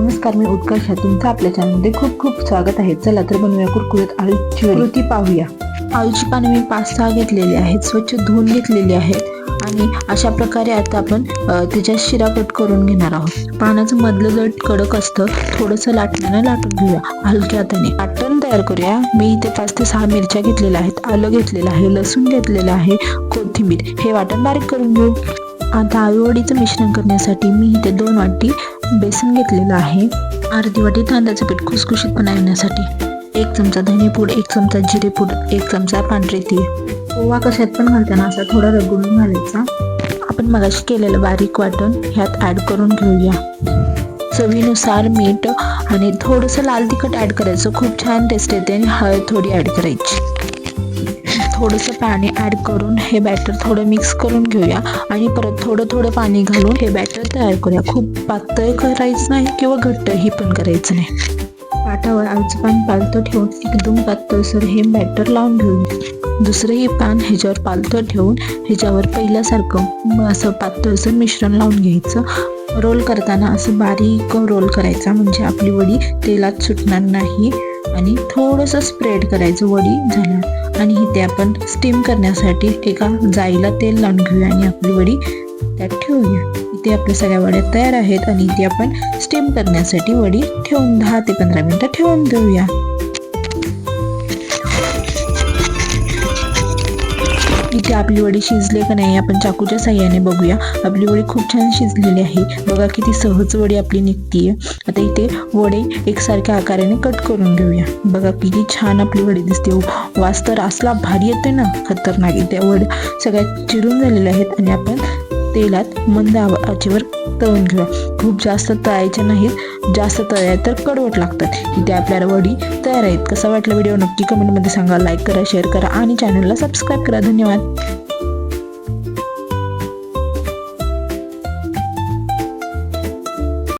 नमस्कार मी उत्कर्ष तुमचं आपल्या चॅनलमध्ये खूप खूप स्वागत आहे. चला तर बनवूया कुरकुरीत आळूची. कृती पाहूया. आळूची पाने मी पाच सहा घेतलेली आहेत स्वच्छ धुवून घेतलेली आहेत. आणि अशा प्रकारे आता आपण त्याच्या शिरा कट करून घेणार आहोत. पानाचं मधलं जड कडक असतं थोडंसं लाटण्यानं लाटून घेऊया. हलक्या हाताने. वाटण तयार करूया. मी इथे पाच ते सहा मिरच्या घेतलेल्या आहेत. आलं घेतलेलं आहे लसूण घेतलेलं आहे कोथिंबीर. हे वाटण बारीक करून घेऊ. आता आळूवडीचं मिश्रण करण्यासाठी मी इथे दोन वाटी बेसन घेतलेलं आहे. अर्धी वाटी तांदळाचं पीठ खुसखुशीत बनवण्यासाठी एक चमचा धनेपूड एक चमचा जिरेपूड एक चमचा पांढरे तीळ. ओवा कशात पण घालताना असा थोडा रगडून घालायचा. आपण मगाशी केलेलं बारीक वाटण ह्यात ॲड करून घेऊया. चवीनुसार मीठ आणि थोडंसं लाल तिखट ॲड करायचं. खूप छान टेस्ट येते आणि हळद थोडी ॲड करायची. थोडंसं पाणी ॲड करून हे बॅटर थोडं मिक्स करून घेऊया. आणि परत थोडं थोडं पाणी घालून हे बॅटर तयार करूया. खूप पातळ करायचं नाही किंवा घट्टही पण करायचं नाही. पाटावर आळूचं पान पालतं ठेवून एकदम पातळसर हे बॅटर लावून घेऊन दुसरंही पान ह्याच्यावर पालतं ठेवून ह्याच्यावर पहिल्यासारखं असं पातळसर मिश्रण लावून घ्यायचं. रोल करताना असं बारीक रोल करायचा. म्हणजे आपली वडी तेलात सुटणार नाही. आणि थोडंसं स्प्रेड करायचं वडी झालं. आणि इथे आपण स्टीम करण्यासाठी एका जाईला तेल लावून घेऊया आणि आपली वडी त्यात ठेवूया. इथे आपल्या सगळ्या वड्या तयार आहेत आणि इथे आपण स्टीम करण्यासाठी वडी ठेवून दहा ते पंधरा मिनटं ठेवून देऊया. आपली वडी शिजली का नाही आपण चाकूच्या साह्याने बघूया. आपली वडी खूप छान शिजलेली आहे. बघा किती सहज वडी आपली निघतीये. आता इथे वडे एकसारख्या आकाराने कट करून घेऊया. बघा किती छान आपली वडी दिसते. वास तर असला भारी येते ना खतरनाक. इथे वड सगळ्यात चिरून झालेल्या आहेत आणि आपण तेलात मंद आचेवर तळून घेऊया. खूप जास्त तळायचे नाहीत. जास्त तळ्या तर कडवट लागतात. इथे आपल्याला वडी तयार आहेत. कसा वाटला व्हिडिओ नक्की कमेंटमध्ये सांगा. लाईक करा शेअर करा आणि चॅनलला सबस्क्राईब करा. धन्यवाद.